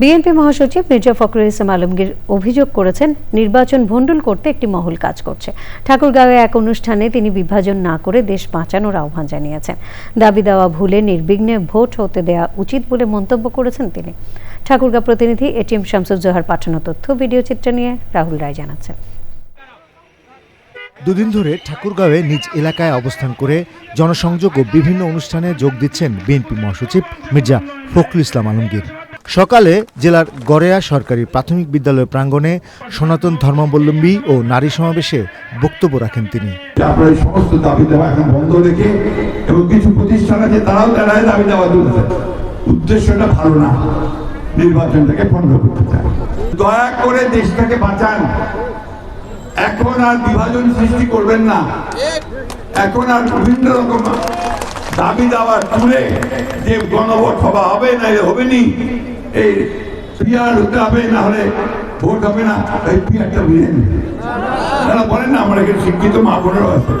BNP মহাসচিব মির্জা ফখরুল ইসলাম আলমগীর অভিযোগ করেছেন, নির্বাচন ভণ্ডুল করতে একটি মহল কাজ করছে। ঠাকুরগাঁওয়ে এক অনুষ্ঠানে তিনি বিভাজন না করে দেশ বাঁচানোর আহ্বান জানিয়েছেন। দাবি দেওয়া ভুলে নির্বিঘ্নে ভোট হতে দেওয়া উচিত বলে মন্তব্য করেছেন তিনি। ঠাকুরগাঁও প্রতিনিধি এটিএম শামসুজ্জোহার পাঠানো তথ্য, ভিডিও চিত্র নিয়ে রাহুল রায় জানাচ্ছেন। দুদিন ধরে ঠাকুরগাঁওয়ে নিজ এলাকায় অবস্থান করে জনসংযোগ ও বিভিন্ন অনুষ্ঠানে যোগ দিচ্ছেন বিএনপি মহাসচিব মির্জা ফখরুল ইসলাম আলমগীর। সকালে জেলার গড়েয়া সরকারি প্রাথমিক বিদ্যালয় প্রাঙ্গণে সনাতন ধর্মাবলম্বী ও নারী সমাবেশে বক্তব্য রাখেন তিনি। আপনার সমস্ত দাবি দেওয়া এখন বন্ধ রেখে এবং কিছু প্রতিষ্ঠান আছে, তারাও তারাই দাবি দেওয়া তুলছে উদ্দেশ্যটা ভালো না। নির্বাচনটাকে বন্ধ করতে দয়া করে দেশটাকে বাঁচান। এখন আর বিভাজন সৃষ্টি করবেন না। এখন আর বিভিন্ন রকম দাবি দেওয়া তুলে যে গণভোট সভা হবে না এ হবে নি এই পিয়ার হতে হবে না হলে ভোট হবে না। এই পিয়ারটা বুঝে নিন। তারা বলেন না আমার এখানে শিক্ষিত মা বোনেরও আছে।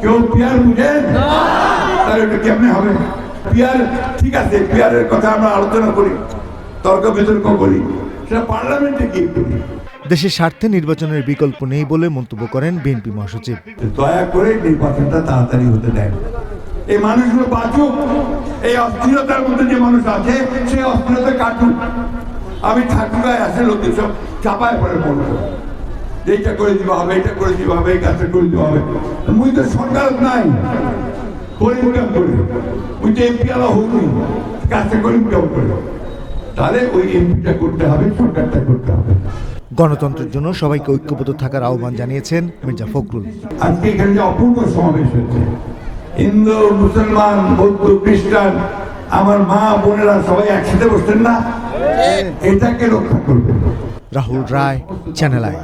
কেউ পিয়ার বুঝেন তাহলে এটা কেমনে হবে? পিয়ার ঠিক আছে পিয়ারের কথা আমরা আলোচনা করি তর্ক বিতর্ক করি। সেটা পার্লামেন্টে করি। দেশের স্বার্থে নির্বাচনের বিকল্প নেই বলে মন্তব্য করেন বিএনপি মহাসচিব। দয়া করে নির্বাচনটা তাড়াতাড়ি হতে দেয় এই মানুষগুলো বাঁচুক। এই অস্থিরতার মধ্যে যে মানুষ আছে সেই অস্থিরতা কাটুক। আমি ঠাকুরায় আসে লোকদের সব চাপায় পড়ে যে এইটা করে দিবা হবে এটা করে দিবা হবে এই কাজটা করে দিবা হবে। মুই তো সরকার নাই। করিম কাম করে। মুই তো এমপি আলা হইনি। কাজটা করিম কাম করে। তাহলে ওই এমপিটা করতে হবে সরকারটা করতে হবে। গণতন্ত্রের জন্য সবাইকে ঐক্যবদ্ধ থাকার আহ্বান জানিয়েছেন মির্জা ফখরুল। আজকে এখানে যে অপূর্ব সমাবেশ হয়েছে হিন্দু মুসলমান বৌদ্ধ খ্রিস্টান আমার মা বোনেরা সবাই একসাথে বসতেন না? এটাকে রক্ষা করবে রাহুল রায় চ্যানেল আই